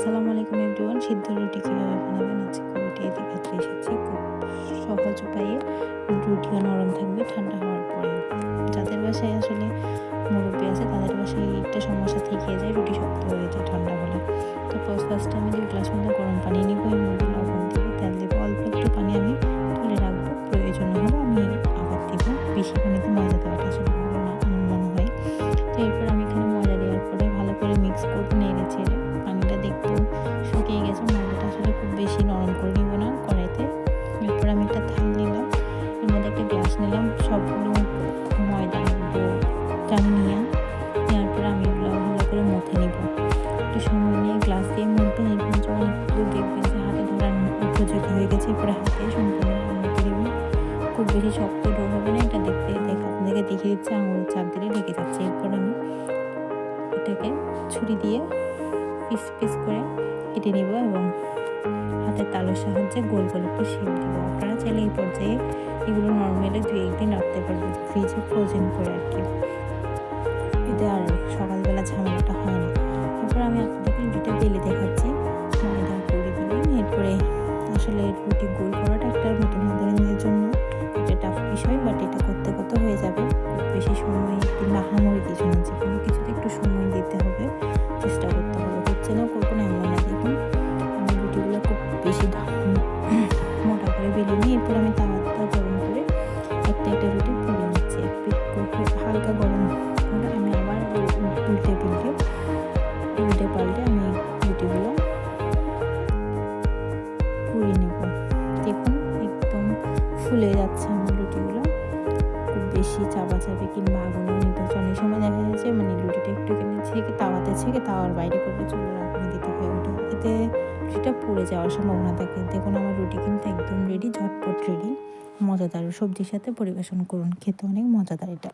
আসসালামু আলাইকুম এভরিওয়ান সিদ্ধ রুটি কীভাবে বানাবেন আজকে রুটি দেখাতে এসেছি। খুব সহজ উপায়ে রুটিও নরম থাকবে, ঠান্ডা হওয়ার পরে যাদের বাসায় আসলে মুরব্বী আছে, তাদের বাসায় একটা সমস্যা থেকে যায়, রুটি শক্ত হয়ে যায়, ঠান্ডা হলে। তো ফার্স্ট আমি দুই গ্লাস মধ্যে গরম পানি নিব, এর মধ্যে লবণ দিব তেল দেবো। অল্প একটু পানি আমি বেশি নরম করে নিব না কড়াইতে। এরপর আমি একটা থাল নিলাম। এর মধ্যে একটা গ্লাস নিলাম। সবগুলো ময়দা নিয়ে নেওয়ার পরে আমি এগুলো ভালো করে মুখে নিব। একটু সময় নিয়ে গ্লাস দিয়ে মুখবেন এরপর যখন একটু দেখবেন যে হাতে ধরার উপযোগী হয়ে গেছে, এরপরে হাতে সম্পূর্ণ মুখে দিবেন খুব বেশি শক্ত ডো হবে না, এটা দেখতে দেখ আপনাদেরকে দেখিয়ে দিচ্ছে আঙুল চাপ দিলে লেগে যাচ্ছে। এরপর আমি এটাকে ছুরি দিয়ে পিস পিস করে কেটে নিব এবং হাতের তালুর সাহায্যে গোল গোল একটু শেপ দিব। আপনারা চাইলে এই পর্যায়ে এগুলো নর্মালি দুই একদিন রাখতে পারবেন ফ্রিজে ফ্রোজেন করে আর কি। এতে আর সকালবেলা ঝামেলাটা হয় না। এরপর আমি আপনাদেরকে রুটিটা বেলে দেখাচ্ছি। ময়দা করে দিলেন এরপরে আসলে রুটি গোল করাটা একটা নতুন মধ্যে জন্য। একটা টাফ বিষয় বাট এটা করতে করতে হয়ে যাবে। বেশি সময় কিংবা হামড়ি কিছু না যে কোনো বেলে নিই এরপর আমি তাওয়াটা গরম করে একটা একটা রুটি পুড়ে নিচ্ছি। একটু হালকা গরম হলে আমি আবার উল্টে পুল্টে, উল্টে পাল্টে আমি রুটিগুলো পুড়ে নেব। দেখুন, একদম ফুলে যাচ্ছে আমার রুটিগুলো। খুব বেশি চাপা চাপি কিংবা আগুনে নির্বাচন অনেক সময় দেখা যাচ্ছে মানে রুটিটা একটুখানি ছেঁকে, তাওয়াতে ছেঁকে তাওয়ার বাইরে করে চুলার আগুনে দিতে হয় ওটা এতে রুটিটা পুড়ে যাওয়ার সম্ভাবনা থাকে। দেখুন, আমার রুটি কিন্তু একদম রেডি ঝটপট রেডি মজাদার। সবজির সাথে পরিবেশন করুন। খেতে অনেক মজাদার এটা।